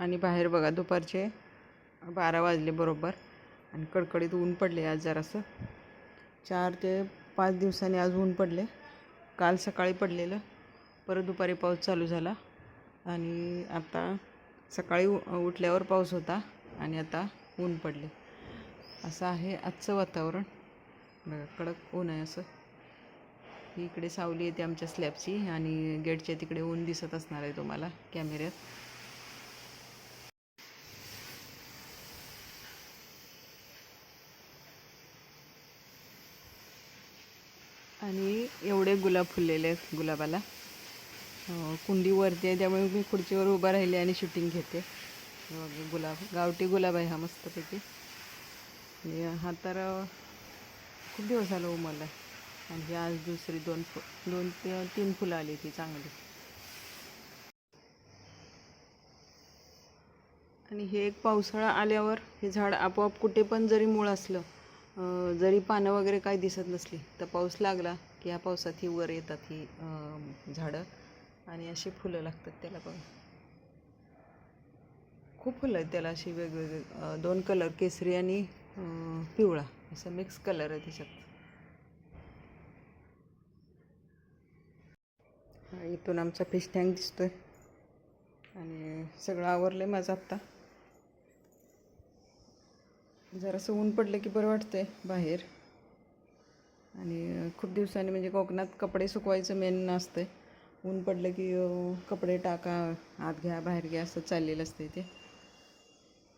आणि बाहेर बघा दुपारचे बारा वाजले बरोबर. आणि कडकडीत ऊन पडले आज जरासं. चार ते पाच दिवसांनी आज ऊन पडले. काल सकाळी पडलेलं. परत दुपारी पाऊस चालू झाला. आणि आता सकाळी उ- उठल्यावर पाऊस होता आणि आता ऊन पडले. असं आहे आजचं वातावरण. बघा कडक ऊन आहे असं. ही इकडे सावली येते आमच्या स्लॅबची आणि गेटच्या तिकडे ऊन दिसत असणार आहे तुम्हाला कॅमेऱ्यात. आणि एवढे गुलाब फुललेले आहेत गुलाबाला. कुंडी वरती आहे त्यामुळे मी खुर्चीवर उभा राहिले आणि शूटिंग घेते. गुलाब गावठी गुलाब आहे हा मस्तपैकी. आणि हा तर खूप दिवस आलो मला आणि ही आज दुसरी दोन फु दोन ते तीन फुलं आली ती चांगली. आणि हे एक पावसाळा आल्यावर हे झाड आपोआप कुठे पण जरी मूळ असलं जरी पानं वगैरे काही दिसत नसली तर पाऊस लागला की ह्या पावसात ही वर येतात ही झाडं आणि अशी फुलं लागतात त्याला बघा खूप फुलं आहेत त्याला अशी वेगवेगळे दोन कलर केसरी आणि पिवळा असं मिक्स कलर आहे त्याच्यात. इथून आमचा फिश टँक दिसतोय. आणि सगळं आवरलं आहे माझं आत्ता. जरासं ऊन पडलं की बरं वाटतंय बाहेर. आणि खूप दिवसांनी म्हणजे कोकणात कपडे सुकवायचं मेन असतंय. ऊन पडलं की कपडे टाका आत घ्या बाहेर घ्या असं चाललेलं असतंय ते.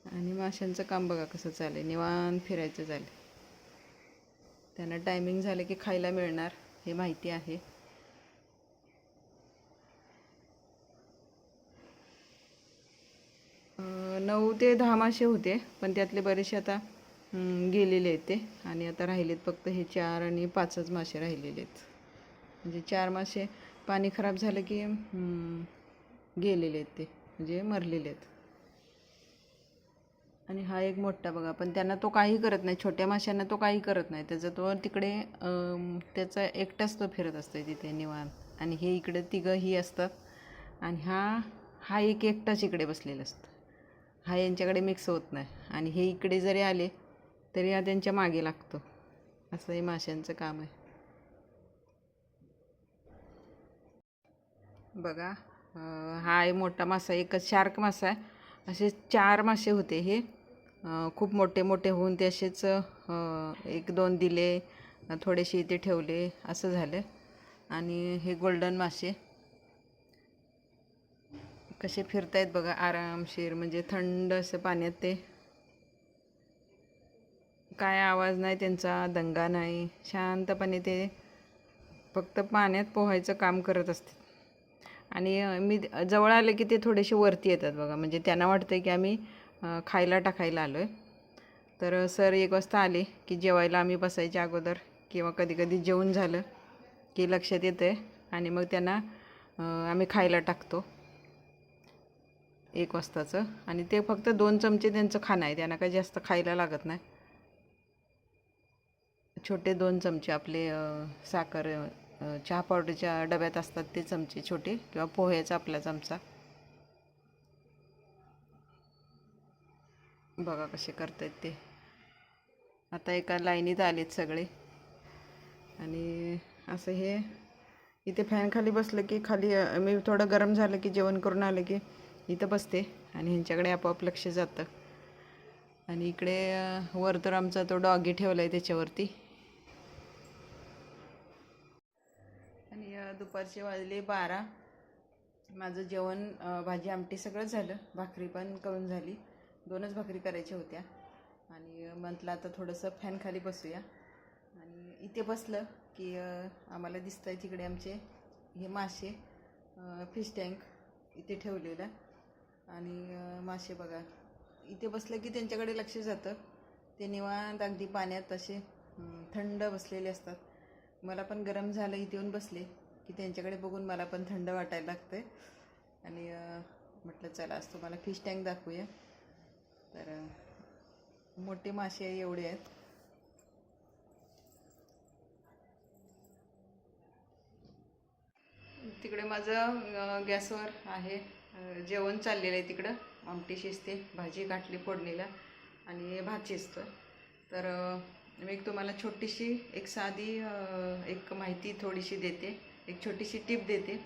आणि माशांचं काम बघा कसं चालेल निवांत फिरायचं झालं त्यांना टायमिंग झालं की खायला मिळणार हे माहिती आहे. नऊ ते दहा मासे होते पण त्यातले बरेचसे आता गेलेले आहेत ते. आणि आता राहिलेत फक्त हे चार आणि पाचच मासे राहिलेले आहेत. म्हणजे चार मासे पाणी खराब झालं की गेलेले आहेत ते. म्हणजे मरलेले आहेत. आणि हा एक मोठा बघा पण त्यांना तो काही करत नाही. छोट्या माशांना तो काही करत नाही. त्याचा तो तिकडे त्याचा एकटाच तो फिरत असतो तिथे निवान आणि हे इकडे तिघं ही असतात. आणि हा हा एक एकटाच इकडे बसलेला असतो. हा यांच्याकडे मिक्स होत नाही. आणि हे इकडे जरी आले तरी हा त्यांच्या मागे लागतो. असं हे माशांचं काम आहे. बघा हा आहे मोठा मासा एकच शार्क मासा आहे. असे चार मासे होते हे. खूप मोठे मोठे होऊन ते असेच एक दोन दिले थोडेसे इथे ठेवले असं झालं. आणि हे गोल्डन मासे. कसे फिरतायत बघा आरामशीर म्हणजे थंड असं पाण्यात ते. काय आवाज नाही त्यांचा दंगा नाही. शांतपणे ते फक्त पाण्यात पोहायचं काम करत असते आणि मी जवळ आले की ते थोडेसे वरती येतात बघा. म्हणजे त्यांना वाटतं की आम्ही खायला टाकायला आलो आहे तर सर एक वाजता आले की जेवायला आम्ही बसायच्या अगोदर किंवा कधी कधी जेवण झालं की लक्षात येतं आहे आणि मग त्यांना आम्ही खायला टाकतो. एक वाजताचं. आणि ते फक्त दोन चमचे त्यांचं खाणं आहे. त्यांना काही जास्त खायला लागत नाही. छोटे दोन चमचे आपले साखर चहा पावडरच्या डब्यात असतात ते चमचे छोटे किंवा पोह्याचा आपला चमचा. बघा कसे करतायत ते. आता एका लाईनीत आलेत सगळे. आणि असं हे इथे फॅनखाली बसलं की खाली मी थोडं गरम झालं की जेवण करून आलं की इथं बसते आणि ह्यांच्याकडे आपोआप लक्ष जातं. आणि इकडे वर तर आमचा तो डॉगी ठेवला आहे त्याच्यावरती. आणि दुपारचे वाजले बारा. माझं जेवण भाजी आमटी सगळं झालं. भाकरी पण करून झाली. दोनच भाकरी करायच्या होत्या. आणि म्हटलं आता थोडंसं फॅनखाली बसूया. आणि इथे बसलं की आम्हाला दिसतं आहे तिकडे आमचे हे मासे फिश टँक इथे ठेवलेलं. आणि मासे बघा. इथे बसलं की त्यांच्याकडे लक्ष जातं. ते निवांत अगदी पाण्यात असे थंड बसलेले असतात. मला पण गरम झालं इथे येऊन बसले की त्यांच्याकडे बघून मला पण थंड वाटायला लागतं आणि म्हटलं चला आज तुम्हाला फिश टँक दाखवूया. तर मोठे मासे एवढे आहेत. तिकडे माझं गॅसवर आहे. जेवण चाललेलं आहे तिकडं. आमटी शिजते भाजी गाठली फोडणीला आणि भात शिजतो तर मी एक तुम्हाला छोटीशी एक साधी एक माहिती थोडीशी देते. एक छोटीशी टीप देते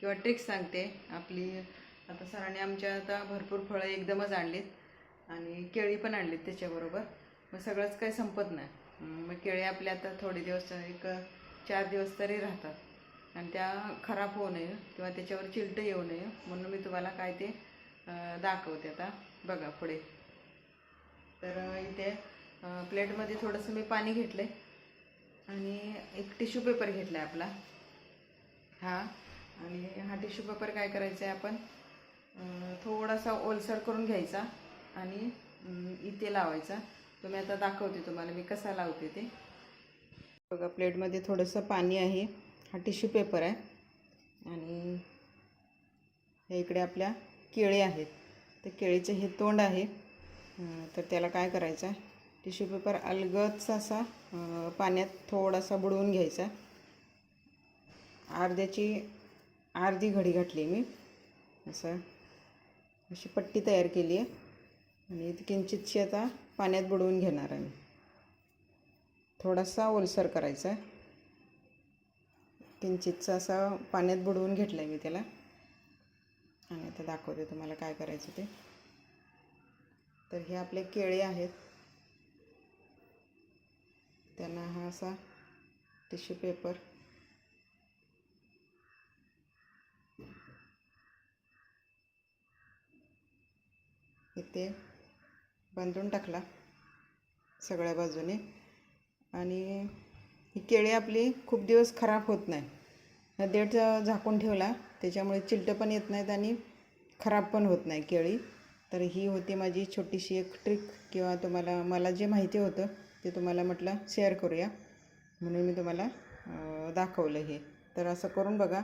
किंवा ट्रिक सांगते. आपली आता सरांनी आमच्या आता भरपूर फळं एकदमच आणलीत आणि केळी पण आणलीत त्याच्याबरोबर. मग सगळंच काही संपत नाही. मग केळी आपल्या आता थोडे दिवस एक चार दिवस तरी राहतात. आणि त्या खराब होऊ नये किंवा त्याच्यावर चिलटं येऊ नये म्हणून मी तुम्हाला काय ते दाखवते आता. बघा पुढे. तर इथे प्लेटमध्ये थोडंसं मी पाणी घेतलं आहे आणि एक टिश्यू पेपर घेतला आहे आपला. हा. आणि हा टिश्यू पेपर काय करायचा आहे आपण थोडासा ओलसर करून घ्यायचा आणि इथे लावायचा. तुम्ही आता दाखवते तुम्हाला मी कसा लावते ते. बघा प्लेटमध्ये थोडंसं पाणी आहे. हा टिश्यू पेपर आहे. आणि या इकडे आपल्या केळी आहेत. तर केळीचे हे तोंड आहे. तर त्याला काय करायचं आहे? टिश्यू पेपर अलगदचा असा पाण्यात थोडासा बुडवून घ्यायचा. अर्ध्याची अर्धी घडी घातली मी. असं अशी पट्टी तयार केली आहे. आणि किंचितशी आता पाण्यात बुडवून घेणार आहे मी. थोडासा ओलसर करायचा आहे. किंचितचा असा पाण्यात बुडवून घेतला आहे मी त्याला. आणि आता दाखवते तुम्हाला काय करायचं ते. तर हे आपले केळे आहेत. त्यांना हा असा टिश्यू पेपर इथे बांधून टाकला सगळ्या बाजूने. आणि ही केळी आपली खूप दिवस खराब होत नाही. देठ झाकून ठेवला त्याच्यामुळे चिलटं पण येत नाहीत आणि खराब पण होत नाही केळी. तर ही होती माझी छोटीशी एक ट्रिक किंवा तुम्हाला मला जे माहिती होतं ते तुम्हाला म्हटलं शेअर करूया. म्हणून मी तुम्हाला दाखवलं हे. तर असं करून बघा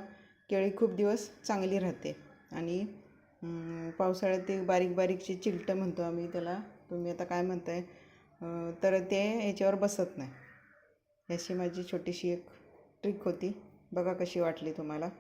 केळी खूप दिवस चांगली राहते. आणि पावसाळ्यात ते बारीक बारीकची चिलटं म्हणतो आम्ही त्याला तुम्ही आता काय म्हणताय तर ते याच्यावर बसत नाही. अशी माझी छोटीशी एक ट्रिक होती. बघा कशी वाटली तुम्हाला.